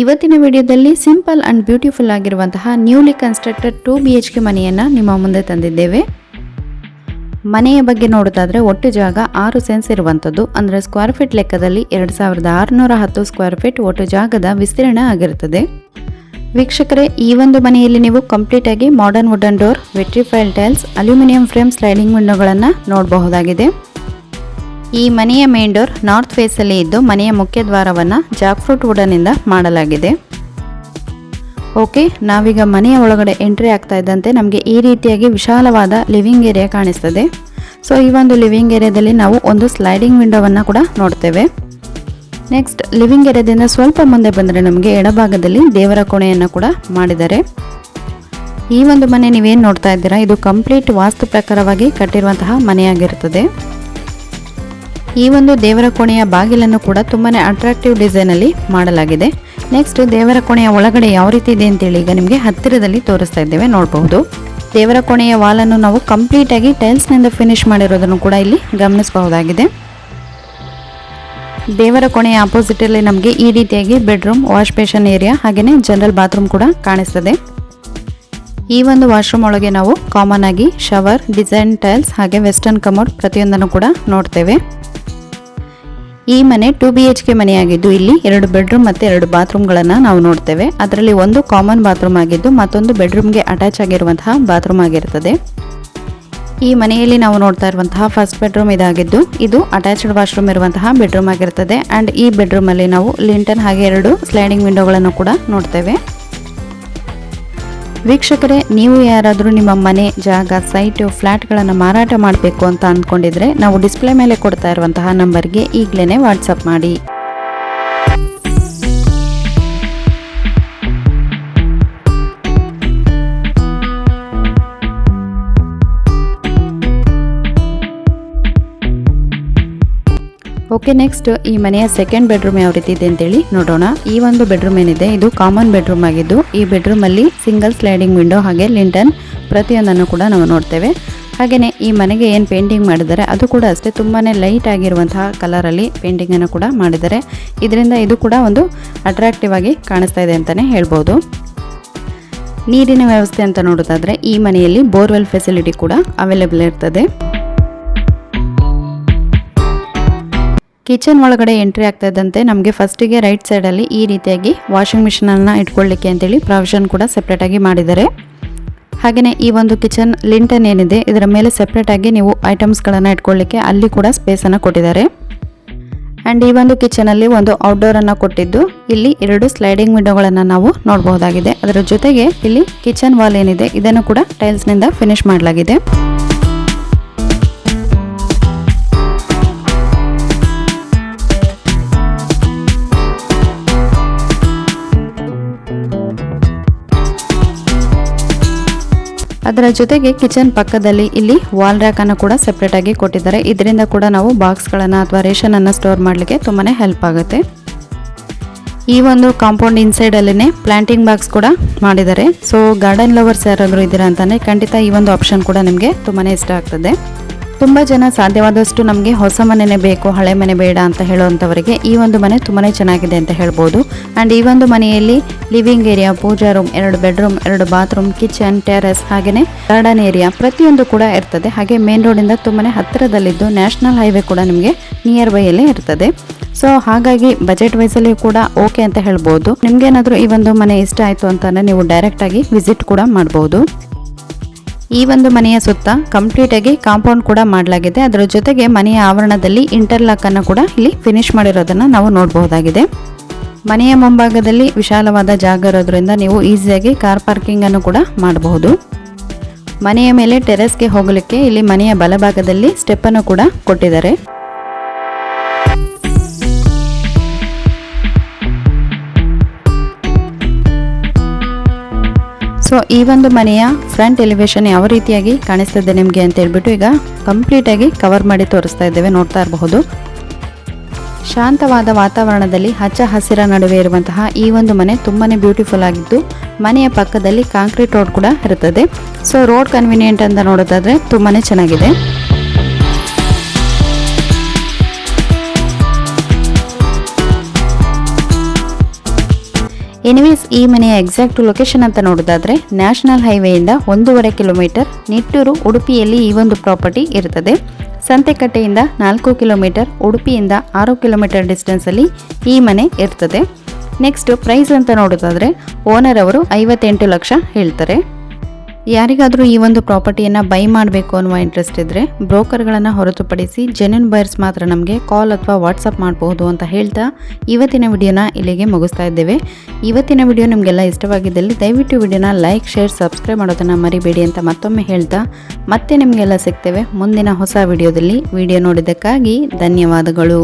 ಇವತ್ತಿನ ವಿಡಿಯೋದಲ್ಲಿ simple and beautiful ಆಗಿರುವಂತಹ newly constructed two B H K ಮನೆಯನ್ನು ನಿಮ್ಮ ಮುಂದೆ ತಂದಿದ್ದೇವೆ. ಮನೆಯ ಬಗ್ಗೆ ನೋಡೋದಾದ್ರೆ ಒಟ್ಟು ಜಾಗ ಆರು ಸೆನ್ಸ್ ಇರುವಂಥದ್ದು. ಅಂದರೆ ಸ್ಕ್ವೇರ್ ಫೀಟ್ ಲೆಕ್ಕದಲ್ಲಿ ಎರಡು ಸಾವಿರದ ಆರುನೂರ ಹತ್ತು ಸ್ಕ್ವೇರ್ ಫೀಟ್ ಒಟ್ಟು ಜಾಗದ ವಿಸ್ತೀರ್ಣ ಆಗಿರುತ್ತದೆ. ವೀಕ್ಷಕರೇ, ಈ ಒಂದು ಮನೆಯಲ್ಲಿ ನೀವು ಕಂಪ್ಲೀಟ್ ಆಗಿ modern wooden door vitrified tiles aluminium frame sliding ವಿಂಡೋಗಳನ್ನು ನೋಡಬಹುದಾಗಿದೆ. ಈ ಮನೆಯ ಮೇನ್ ಡೋರ್ ನಾರ್ತ್ ಫೇಸಲ್ಲಿ ಇದ್ದು ಮನೆಯ ಮುಖ್ಯ ದ್ವಾರವನ್ನು ಜಾಕ್ಫ್ರೂಟ್ ವುಡನಿಂದ ಮಾಡಲಾಗಿದೆ. ಓಕೆ ನಾವೀಗ ಮನೆಯ ಒಳಗಡೆ ಎಂಟ್ರಿ ಆಗ್ತಾ ಇದ್ದಂತೆ ನಮಗೆ ಈ ರೀತಿಯಾಗಿ ವಿಶಾಲವಾದ ಲಿವಿಂಗ್ ಏರಿಯಾ ಕಾಣಿಸ್ತದೆ. ಸೊ ಈ ಒಂದು ಲಿವಿಂಗ್ ಏರಿಯಾದಲ್ಲಿ ನಾವು ಒಂದು ಸ್ಲೈಡಿಂಗ್ ವಿಂಡೋವನ್ನು ಕೂಡ ನೋಡ್ತೇವೆ. ನೆಕ್ಸ್ಟ್ ಲಿವಿಂಗ್ ಏರಿಯಾದಿಂದ ಸ್ವಲ್ಪ ಮುಂದೆ ಬಂದರೆ ನಮಗೆ ಎಡಭಾಗದಲ್ಲಿ ದೇವರ ಕೋಣೆಯನ್ನು ಕೂಡ ಮಾಡಿದ್ದಾರೆ. ಈ ಒಂದು ಮನೆ ನೀವೇನು ನೋಡ್ತಾ ಇದ್ದೀರಾ? ಇದು ಕಂಪ್ಲೀಟ್ ವಾಸ್ತು ಪ್ರಕಾರವಾಗಿ ಕಟ್ಟಿರುವಂತಹ ಮನೆಯಾಗಿರುತ್ತದೆ ಈ ಒಂದು ದೇವರ ಕೋಣೆಯ ಬಾಗಿಲನ್ನು ಕೂಡ ತುಂಬಾ ಅಟ್ರಾಕ್ಟಿವ್ ಡಿಸೈನಲ್ಲಿ ಮಾಡಲಾಗಿದೆ. ನೆಕ್ಸ್ಟ್ ದೇವರ ಕೋಣೆಯ ಒಳಗಡೆ ಯಾವ ರೀತಿ ಇದೆ ಅಂತೇಳಿ ಈಗ ನಿಮಗೆ ಹತ್ತಿರದಲ್ಲಿ ತೋರಿಸ್ತಾ ಇದ್ದೇವೆ, ನೋಡಬಹುದು. ದೇವರ ಕೋಣೆಯ ವಾಲನ್ನು ನಾವು ಕಂಪ್ಲೀಟಾಗಿ ಟೈಲ್ಸ್ನಿಂದ ಫಿನಿಶ್ ಮಾಡಿರೋದನ್ನು ಕೂಡ ಇಲ್ಲಿ ಗಮನಿಸಬಹುದಾಗಿದೆ. ದೇವರ ಕೋಣೆಯ ಆಪೋಸಿಟಲ್ಲಿ ನಮಗೆ ಈ ರೀತಿಯಾಗಿ ಬೆಡ್ರೂಮ್ ವಾಶ್ ಬೇಷನ್ ಏರಿಯಾ ಹಾಗೆಯೇ ಜನರಲ್ ಬಾತ್ರೂಮ್ ಕೂಡ ಕಾಣಿಸ್ತದೆ. ಈ ಒಂದು ವಾಶ್ರೂಮ್ ಒಳಗೆ ನಾವು ಕಾಮನ್ ಆಗಿ ಶವರ್ ಡಿಸೈನ್ ಟೈಲ್ಸ್ ಹಾಗೆ ವೆಸ್ಟರ್ನ್ ಕಮೋಡ್ ಪ್ರತಿಯೊಂದನ್ನು ಕೂಡ ನೋಡ್ತೇವೆ. ಈ ಮನೆ ಟೂ ಬಿ ಎಚ್ ಕೆ ಮನೆಯಾಗಿದ್ದು ಇಲ್ಲಿ ಎರಡು ಬೆಡ್ರೂಮ್ ಮತ್ತೆ ಎರಡು ಬಾತ್ರೂಮ್ಗಳನ್ನು ನಾವು ನೋಡ್ತೇವೆ. ಅದರಲ್ಲಿ ಒಂದು ಕಾಮನ್ ಬಾತ್ರೂಮ್ ಆಗಿದ್ದು ಮತ್ತೊಂದು ಬೆಡ್ರೂಮ್ಗೆ ಅಟ್ಯಾಚ್ ಆಗಿರುವಂತಹ ಬಾತ್ರೂಮ್ ಆಗಿರುತ್ತದೆ. ಈ ಮನೆಯಲ್ಲಿ ನಾವು ನೋಡ್ತಾ ಇರುವಂತಹ ಫಸ್ಟ್ ಬೆಡ್ರೂಮ್ ಇದಾಗಿದ್ದು, ಇದು ಅಟ್ಯಾಚ್ಡ್ ವಾಶ್ರೂಮ್ ಇರುವಂತಹ ಬೆಡ್ರೂಮ್ ಆಗಿರುತ್ತದೆ. ಅಂಡ್ ಈ ಬೆಡ್ರೂಮ್ ಅಲ್ಲಿ ನಾವು ಲಿಂಟನ್ ಹಾಗೆ ಎರಡು ಸ್ಲೈಡಿಂಗ್ ವಿಂಡೋಗಳನ್ನು ಕೂಡ ನೋಡ್ತೇವೆ. ವೀಕ್ಷಕರೇ, ನೀವು ಯಾರಾದರೂ ನಿಮ್ಮ ಮನೆ, ಜಾಗ ಸೈಟು ಫ್ಲ್ಯಾಟ್ಗಳನ್ನು ಮಾರಾಟ ಮಾಡಬೇಕು ಅಂತ ಅಂದ್ಕೊಂಡಿದ್ರೆ ನಾವು ಡಿಸ್ಪ್ಲೇ ಮೇಲೆ ಕೊಡ್ತಾ ಇರುವಂತಹ ನಂಬರ್ಗೆ ಈಗಲೇ ವಾಟ್ಸಪ್ ಮಾಡಿ. ಓಕೆ ನೆಕ್ಸ್ಟ್ ಈ ಮನೆಯ ಸೆಕೆಂಡ್ ಬೆಡ್ರೂಮ್ ಯಾವ ರೀತಿ ಇದೆ ಅಂತೇಳಿ ನೋಡೋಣ. ಈ ಒಂದು ಬೆಡ್ರೂಮ್ ಏನಿದೆ, ಇದು ಕಾಮನ್ ಬೆಡ್ರೂಮ್ ಆಗಿದ್ದು, ಈ ಬೆಡ್ರೂಮಲ್ಲಿ ಸಿಂಗಲ್ ಸ್ಲೈಡಿಂಗ್ ವಿಂಡೋ ಹಾಗೆ ಲಿಂಟನ್ ಪ್ರತಿಯೊಂದನ್ನು ಕೂಡ ನಾವು ನೋಡ್ತೇವೆ. ಹಾಗೆಯೇ ಈ ಮನೆಗೆ ಏನು ಪೇಂಟಿಂಗ್ ಮಾಡಿದ್ದಾರೆ, ಅದು ಕೂಡ ಅಷ್ಟೇ ತುಂಬಾ ಲೈಟ್ ಆಗಿರುವಂತಹ ಕಲರಲ್ಲಿ ಪೇಂಟಿಂಗನ್ನು ಕೂಡ ಮಾಡಿದ್ದಾರೆ. ಇದರಿಂದ ಇದು ಕೂಡ ಒಂದು ಅಟ್ರಾಕ್ಟಿವ್ ಆಗಿ ಕಾಣಿಸ್ತಾ ಇದೆ ಅಂತಲೇ ಹೇಳ್ಬೋದು. ನೀರಿನ ವ್ಯವಸ್ಥೆ ಅಂತ ನೋಡೋದಾದರೆ ಈ ಮನೆಯಲ್ಲಿ ಬೋರ್ವೆಲ್ ಫೆಸಿಲಿಟಿ ಕೂಡ ಅವೈಲೇಬಲ್ ಇರ್ತದೆ. ಕಿಚನ್ ಒಳಗಡೆ ಎಂಟ್ರಿ ಆಗ್ತಾ ಇದ್ದಂತೆ ನಮಗೆ ಫಸ್ಟಿಗೆ ರೈಟ್ ಸೈಡಲ್ಲಿ ಈ ರೀತಿಯಾಗಿ ವಾಷಿಂಗ್ ಮಿಷಿನನ್ನು ಇಟ್ಕೊಳ್ಳಿಕ್ಕೆ ಅಂತೇಳಿ ಪ್ರಾವಿಷನ್ ಕೂಡ ಸಪ್ರೇಟಾಗಿ ಮಾಡಿದ್ದಾರೆ. ಹಾಗೆಯೇ ಈ ಒಂದು ಕಿಚನ್ ಲಿಂಟನ್ ಏನಿದೆ, ಇದರ ಮೇಲೆ ಸಪ್ರೇಟಾಗಿ ನೀವು ಐಟಮ್ಸ್ಗಳನ್ನು ಇಟ್ಕೊಳ್ಳಿಕ್ಕೆ ಅಲ್ಲಿ ಕೂಡ ಸ್ಪೇಸನ್ನು ಕೊಟ್ಟಿದ್ದಾರೆ. ಆ್ಯಂಡ್ ಈ ಒಂದು ಕಿಚನಲ್ಲಿ ಒಂದು ಔಟ್ಡೋರನ್ನು ಕೊಟ್ಟಿದ್ದು, ಇಲ್ಲಿ ಎರಡು ಸ್ಲೈಡಿಂಗ್ ವಿಂಡೋಗಳನ್ನು ನಾವು ನೋಡಬಹುದಾಗಿದೆ. ಅದರ ಜೊತೆಗೆ ಇಲ್ಲಿ ಕಿಚನ್ ವಾಲ್ ಏನಿದೆ, ಇದನ್ನು ಕೂಡ ಟೈಲ್ಸ್ನಿಂದ ಫಿನಿಶ್ ಮಾಡಲಾಗಿದೆ. ಅದರ ಜೊತೆಗೆ ಕಿಚನ್ ಪಕ್ಕದಲ್ಲಿ ಇಲ್ಲಿ ವಾಲ್ ರ್ಯಾಕ್ ಅನ್ನು ಕೂಡ ಸೆಪರೇಟ್ ಆಗಿ ಕೊಟ್ಟಿದ್ದಾರೆ. ಇದರಿಂದ ಕೂಡ ನಾವು ಬಾಕ್ಸ್ ಗಳನ್ನ ಅಥವಾ ರೇಷನ್ ಅನ್ನು ಸ್ಟೋರ್ ಮಾಡಲಿಕ್ಕೆ ತುಂಬಾ ಹೆಲ್ಪ್ ಆಗುತ್ತೆ. ಈ ಒಂದು ಕಾಂಪೌಂಡ್ ಇನ್ಸೈಡ್ ಅಲ್ಲೇ ಪ್ಲಾಂಟಿಂಗ್ ಬಾಕ್ಸ್ ಕೂಡ ಮಾಡಿದ್ದಾರೆ. ಸೊ ಗಾರ್ಡನ್ ಲವರ್ಸ್ ಯಾರಾದರೂ ಇದ್ದೀರಾ ಅಂತಾನೆ ಖಂಡಿತ ಈ ಒಂದು ಆಪ್ಷನ್ ಕೂಡ ನಿಮಗೆ ತುಂಬಾ ಇಷ್ಟ ಆಗ್ತದೆ. ತುಂಬ ಜನ ಸಾಧ್ಯವಾದಷ್ಟು ನಮಗೆ ಹೊಸ ಮನೆನೇ ಬೇಕು, ಹಳೆ ಮನೆ ಬೇಡ ಅಂತ ಹೇಳುವಂಥವರಿಗೆ ಈ ಒಂದು ಮನೆ ತುಂಬಾ ಚೆನ್ನಾಗಿದೆ ಅಂತ ಹೇಳ್ಬೋದು. ಆ್ಯಂಡ್ ಈ ಒಂದು ಮನೆಯಲ್ಲಿ ಲಿವಿಂಗ್ ಏರಿಯಾ ಪೂಜಾ ರೂಮ್ ಎರಡು ಬೆಡ್ರೂಮ್ ಎರಡು ಬಾತ್ರೂಮ್ ಕಿಚನ್ ಟೆರೆಸ್ ಹಾಗೆಯೇ ಗಾರ್ಡನ್ ಏರಿಯಾ ಪ್ರತಿಯೊಂದು ಕೂಡ ಇರ್ತದೆ. ಹಾಗೆ ಮೇನ್ ರೋಡಿಂದ ತುಂಬಾ ಹತ್ತಿರದಲ್ಲಿದ್ದು ನ್ಯಾಷನಲ್ ಹೈವೇ ಕೂಡ ನಿಮಗೆ ನಿಯರ್ ಬೈಯಲ್ಲೇ ಇರ್ತದೆ. ಸೊ ಹಾಗಾಗಿ ಬಜೆಟ್ ವೈಸಲ್ಲಿ ಕೂಡ ಓಕೆ ಅಂತ ಹೇಳ್ಬೋದು. ನಿಮ್ಗೇನಾದರೂ ಈ ಒಂದು ಮನೆ ಇಷ್ಟ ಆಯಿತು ಅಂತಂದರೆ ನೀವು ಡೈರೆಕ್ಟಾಗಿ ವಿಸಿಟ್ ಕೂಡ ಮಾಡ್ಬೋದು. ಈ ಒಂದು ಮನೆಯ ಸುತ್ತ ಕಂಪ್ಲೀಟ್ ಆಗಿ ಕಾಂಪೌಂಡ್ ಕೂಡ ಮಾಡಲಾಗಿದೆ. ಅದರ ಜೊತೆಗೆ ಮನೆಯ ಆವರಣದಲ್ಲಿ ಇಂಟರ್ಲಾಕ್ ಅನ್ನು ಕೂಡ ಇಲ್ಲಿ ಫಿನಿಶ್ ಮಾಡಿರೋದನ್ನ ನಾವು ನೋಡಬಹುದಾಗಿದೆ. ಮನೆಯ ಮುಂಭಾಗದಲ್ಲಿ ವಿಶಾಲವಾದ ಜಾಗ ಇರೋದ್ರಿಂದ ನೀವು ಈಸಿಯಾಗಿ ಕಾರ್ ಪಾರ್ಕಿಂಗ್ ಅನ್ನು ಕೂಡ ಮಾಡಬಹುದು. ಮನೆಯ ಮೇಲೆ ಟೆರೆಸ್ಗೆ ಹೋಗಲಿಕ್ಕೆ ಇಲ್ಲಿ ಮನೆಯ ಬಲಭಾಗದಲ್ಲಿ ಸ್ಟೆಪ್ ಅನ್ನು ಕೂಡ ಕೊಟ್ಟಿದ್ದಾರೆ. ಸೊ ಈ ಒಂದು ಮನೆಯ ಫ್ರಂಟ್ ಎಲಿವೇಶನ್ ಯಾವ ರೀತಿಯಾಗಿ ಕಾಣಿಸ್ತಿದೆ ನಿಮಗೆ ಅಂತ ಹೇಳ್ಬಿಟ್ಟು ಈಗ ಕಂಪ್ಲೀಟ್ ಆಗಿ ಕವರ್ ಮಾಡಿ ತೋರಿಸ್ತಾ ಇದ್ದೇವೆ, ನೋಡ್ತಾ ಇರಬಹುದು. ಶಾಂತವಾದ ವಾತಾವರಣದಲ್ಲಿ ಹಚ್ಚ ಹಸಿರ ನಡುವೆ ಇರುವಂತಹ ಈ ಒಂದು ಮನೆ ತುಂಬಾ ಬ್ಯೂಟಿಫುಲ್ ಆಗಿದ್ದು, ಮನೆಯ ಪಕ್ಕದಲ್ಲಿ ಕಾಂಕ್ರೀಟ್ ರೋಡ್ ಕೂಡ ಇರುತ್ತದೆ. ಸೊ ರೋಡ್ ಕನ್ವಿನಿಯೆಂಟ್ ಅಂತ ನೋಡೋದಾದ್ರೆ ತುಂಬಾ ಚೆನ್ನಾಗಿದೆ. ಎನಿವೇಸ್ ಈ ಮನೆಯ ಎಕ್ಸಾಕ್ಟ್ ಲೊಕೇಶನ್ ಅಂತ ನೋಡೋದಾದ್ರೆ ನ್ಯಾಷನಲ್ ಹೈವೇಯಿಂದ ಒಂದೂವರೆ ಕಿಲೋಮೀಟರ್ ನಿಟ್ಟೂರು, ಉಡುಪಿಯಲ್ಲಿ ಈ ಒಂದು ಪ್ರಾಪರ್ಟಿ ಇರುತ್ತದೆ ಸಂತೆಕಟ್ಟೆಯಿಂದ ನಾಲ್ಕು ಕಿಲೋಮೀಟರ್ ಉಡುಪಿಯಿಂದ ಆರು ಕಿಲೋಮೀಟರ್ ಡಿಸ್ಟೆನ್ಸಲ್ಲಿ ಈ ಮನೆ ಇರ್ತದೆ. ನೆಕ್ಸ್ಟ್ ಪ್ರೈಸ್ ಅಂತ ನೋಡೋದಾದ್ರೆ ಓನರ್ ಅವರು ಐವತ್ತೆಂಟು ಲಕ್ಷ ಹೇಳ್ತಾರೆ. ಯಾರಿಗಾದರೂ ಈ ಒಂದು ಪ್ರಾಪರ್ಟಿಯನ್ನು ಬೈ ಮಾಡಬೇಕು ಅನ್ನುವ ಇಂಟ್ರೆಸ್ಟ್ ಇದ್ದರೆ ಬ್ರೋಕರ್ಗಳನ್ನು ಹೊರತುಪಡಿಸಿ ಜೆನ್ಯನ್ ಬೈರ್ಸ್ ಮಾತ್ರ ನಮಗೆ ಕಾಲ್ ಅಥವಾ ವಾಟ್ಸಪ್ ಮಾಡಬಹುದು ಅಂತ ಹೇಳ್ತಾ ಇವತ್ತಿನ ವಿಡಿಯೋನ ಇಲ್ಲಿಗೆ ಮುಗಿಸ್ತಾ ಇದ್ದೇವೆ. ಇವತ್ತಿನ ವಿಡಿಯೋ ನಿಮಗೆಲ್ಲ ಇಷ್ಟವಾಗಿದ್ದಲ್ಲಿ ದಯವಿಟ್ಟು ವಿಡಿಯೋನ ಲೈಕ್ ಶೇರ್ ಸಬ್ಸ್ಕ್ರೈಬ್ ಮಾಡೋದನ್ನು ಮರಿಬೇಡಿ ಅಂತ ಮತ್ತೊಮ್ಮೆ ಹೇಳ್ತಾ ಮತ್ತೆ ನಿಮಗೆಲ್ಲ ಸಿಗ್ತೇವೆ ಮುಂದಿನ ಹೊಸ ವಿಡಿಯೋದಲ್ಲಿ. ವಿಡಿಯೋ ನೋಡಿದ್ದಕ್ಕಾಗಿ ಧನ್ಯವಾದಗಳು.